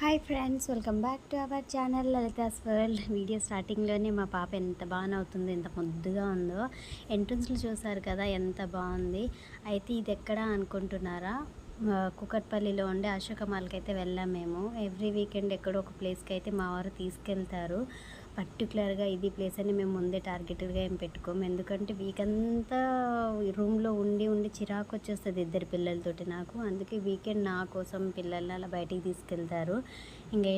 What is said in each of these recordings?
Hi friends welcome back to our channel Lalitha's world video స్టార్టింగ్లోనే మా పాప ఎంత బాగా అవుతుంది ఎంత ముద్దుగా ఉందో. ఎంట్రన్స్లో చూసారు కదా ఎంత బాగుంది. అయితే ఇది ఎక్కడ అనుకుంటున్నారా? కుకట్పల్లిలో ఉండే అశోక మాల్కి అయితే వెళ్ళాం మేము. ఎవ్రీ వీకెండ్ ఎక్కడో ఒక ప్లేస్కి అయితే మా వారు తీసుకెళ్తారు. పర్టికులర్గా ఇది ప్లేస్ అని మేము ముందే టార్గెటెడ్గా ఏం పెట్టుకోము. ఎందుకంటే వీక్ అంతా రూమ్లో ఉండి ఉండి చిరాకు వచ్చేస్తుంది ఇద్దరు పిల్లలతోటి నాకు. అందుకే వీకెండ్ నా కోసం పిల్లల్ని అలా బయటికి తీసుకెళ్తారు. ఇంకా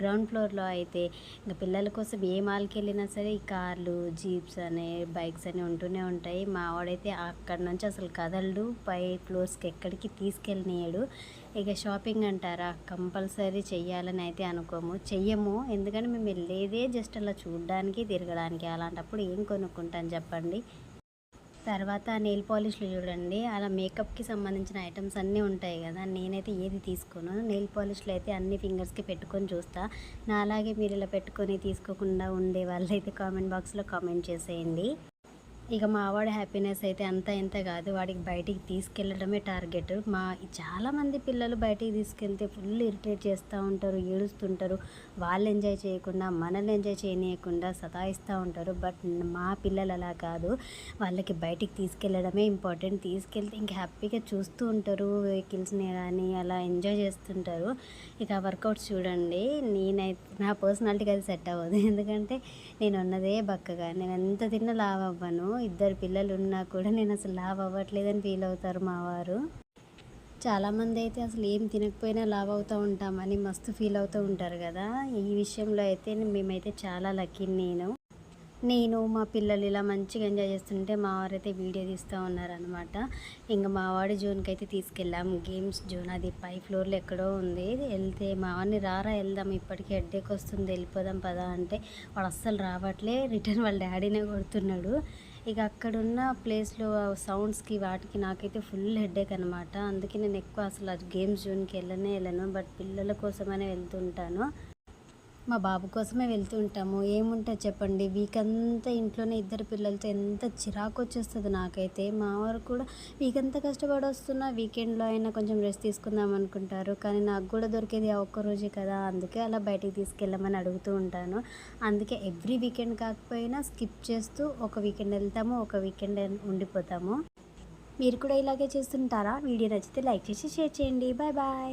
గ్రౌండ్ ఫ్లోర్లో అయితే ఇంకా పిల్లల కోసం ఏ మాల్కి వెళ్ళినా సరే ఈ కార్లు జీప్స్ అనే బైక్స్ అని ఉంటూనే ఉంటాయి. మా వాడైతే అక్కడ నుంచి అసలు కదలడు. పై ఫ్లోర్స్కి ఎక్కడికి తీసుకెళ్ళనీయడు. ఇక షాపింగ్ అంటారా? కంపల్సరీ చెయ్యాలని అయితే అనుకోము. చెయ్యము. ఎందుకంటే మేము వెళ్ళేదే జస్ట్ అలా చూడడానికి తిరగడానికి అలాంటప్పుడు ఏం కొనుక్కుంటాను చెప్పండి? తర్వాత నెయిల్ పాలిష్లు చూడండి. అలా మేకప్కి సంబంధించిన ఐటమ్స్ అన్నీ ఉంటాయి కదా నేనైతే ఏది తీసుకోను. నెయిల్ పాలిష్లు అయితే అన్ని ఫింగర్స్కి పెట్టుకొని చూస్తా. నా అలాగే మీరు ఇలా పెట్టుకొని తీసుకోకుండా ఉండే వాళ్ళైతే కామెంట్ బాక్స్లో కామెంట్ చేసేయండి. ఇక మా వాడి హ్యాపీనెస్ అయితే అంత ఇంత కాదు. వాడికి బయటికి తీసుకెళ్ళడమే టార్గెట్ మా చాలామంది పిల్లలు బయటికి తీసుకెళ్తే ఫుల్ ఇరిటేట్ చేస్తూ ఉంటారు ఏడుస్తుంటారు. వాళ్ళు ఎంజాయ్ చేయకుండా మనల్ని ఎంజాయ్ చేయనీయకుండా సతాయిస్తూ ఉంటారు. బట్ మా పిల్లలు అలా కాదు. వాళ్ళకి బయటికి తీసుకెళ్ళడమే ఇంపార్టెంట్ తీసుకెళ్తే ఇంక హ్యాపీగా చూస్తూ ఉంటారు. వెహికల్స్ని కానీ అలా ఎంజాయ్ చేస్తుంటారు. ఇక వర్కౌట్స్ చూడండి. నేనైతే నా పర్సనాలిటీకి అది సెట్ అవ్వదు. ఎందుకంటే నేను ఉన్నదే బక్కగా. నేను ఎంత తిన్నా లావ్ అవ్వను. ఇద్దరు పిల్లలు ఉన్నా కూడా నేను అసలు లావ్ అవ్వట్లేదని ఫీల్ అవుతారు మా వారు. చాలామంది అయితే అసలు ఏం తినకపోయినా లావ్ అవుతూ ఉంటామని మస్తు ఫీల్ అవుతూ ఉంటారు కదా. ఈ విషయంలో అయితే మేమైతే చాలా లక్కీ నేను. నేను మా పిల్లలు ఇలా మంచిగా ఎంజాయ్ చేస్తుంటే మా వారైతే వీడియో తీస్తూ ఉన్నారనమాట ఇంకా మా వాడి జోన్కి అయితే తీసుకెళ్ళాం. గేమ్స్ జోన్ అది పై ఫ్లోర్లో ఎక్కడో ఉంది. వెళ్తే మా వాడిని రారా వెళ్దాం. ఇప్పటికీ హెడ్డేక్ వస్తుంది. వెళ్ళిపోదాం పదా అంటే వాడు అస్సలు రావట్లే. రిటర్న్ వాళ్ళ డాడీనే కొడుతున్నాడు. ఇక అక్కడున్న ప్లేస్లో సౌండ్స్కి వాటికి నాకైతే ఫుల్ హెడ్ఏక్ అనమాట అందుకే నేను ఎక్కువ అసలు గేమ్స్ జోన్కి వెళ్ళనే వెళ్ళను. బట్ పిల్లల కోసమనే వెళ్తుంటాను. మా బాబు కోసమే వెళ్తూ ఉంటాము. ఏముంటుంది చెప్పండి. వీక్ అంతా ఇంట్లోనే ఇద్దరు పిల్లలతో ఎంత చిరాకు వచ్చేస్తుంది నాకైతే. మా వారు కూడా వీక్ అంతా కష్టపడి వస్తున్నా వీకెండ్లో అయినా కొంచెం రెస్ట్ తీసుకుందాం అనుకుంటారు. కానీ నాకు కూడా దొరికేది ఒక్కరోజే ఒక్క రోజే కదా. అందుకే అలా బయటికి తీసుకెళ్ళమని అడుగుతూ ఉంటాను. అందుకే ఎవ్రీ వీకెండ్ కాకపోయినా స్కిప్ చేస్తూ ఒక వీకెండ్ వెళ్తాము ఒక వీకెండ్ ఉండిపోతాము. మీరు కూడా ఇలాగే చేస్తుంటారా? వీడియో నచ్చితే లైక్ చేసి షేర్ చేయండి. Bye bye.